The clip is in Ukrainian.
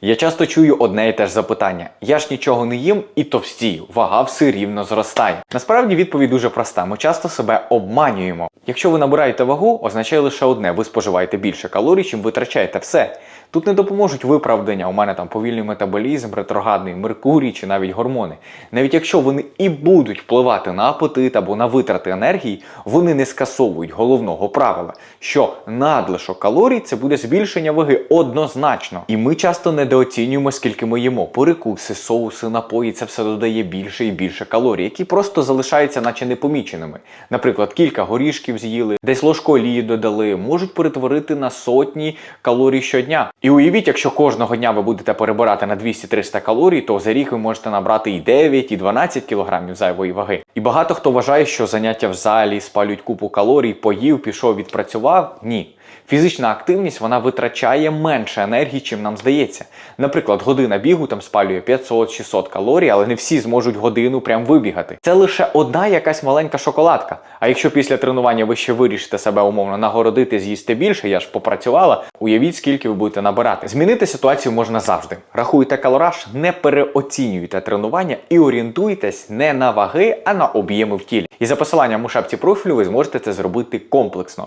Я часто чую одне і те ж запитання: я ж нічого не їм і товстію, вага все рівно зростає. Насправді відповідь дуже проста. Ми часто себе обманюємо. Якщо ви набираєте вагу, означає лише одне: ви споживаєте більше калорій, чим витрачаєте все. Тут не допоможуть виправдання. У мене там повільний метаболізм, ретроградний Меркурій чи навіть гормони. Навіть якщо вони і будуть впливати на апетит або на витрати енергії, вони не скасовують головного правила, що надлишок калорій це буде збільшення ваги однозначно. І ми часто недооцінюємо, скільки ми їмо. Перекуси, соуси, напої це все додає більше і більше калорій, які просто залишаються, наче непоміченими. Наприклад, кілька горішків з'їли, десь ложку олії додали, можуть перетворити на сотні калорій щодня. І уявіть, якщо кожного дня ви будете перебирати на 200-300 калорій, то за рік ви можете набрати і 9, і 12 кілограмів зайвої ваги. І багато хто вважає, що заняття в залі спалюють купу калорій, поїв, пішов, відпрацював. Ні. Фізична активність вона витрачає менше енергії, чим нам здається. Наприклад, година бігу там спалює 500-600 калорій, але не всі зможуть годину прям вибігати. Це лише одна якась маленька шоколадка. А якщо після тренування ви ще вирішите себе умовно нагородити, з'їсти більше, я ж попрацювала, уявіть, скільки ви будете набирати. Змінити ситуацію можна завжди. Рахуйте калораж, не переоцінюйте тренування і орієнтуйтесь не на ваги, а на об'єми в тілі. І за посиланням у шапці профілю ви зможете це зробити комплексно.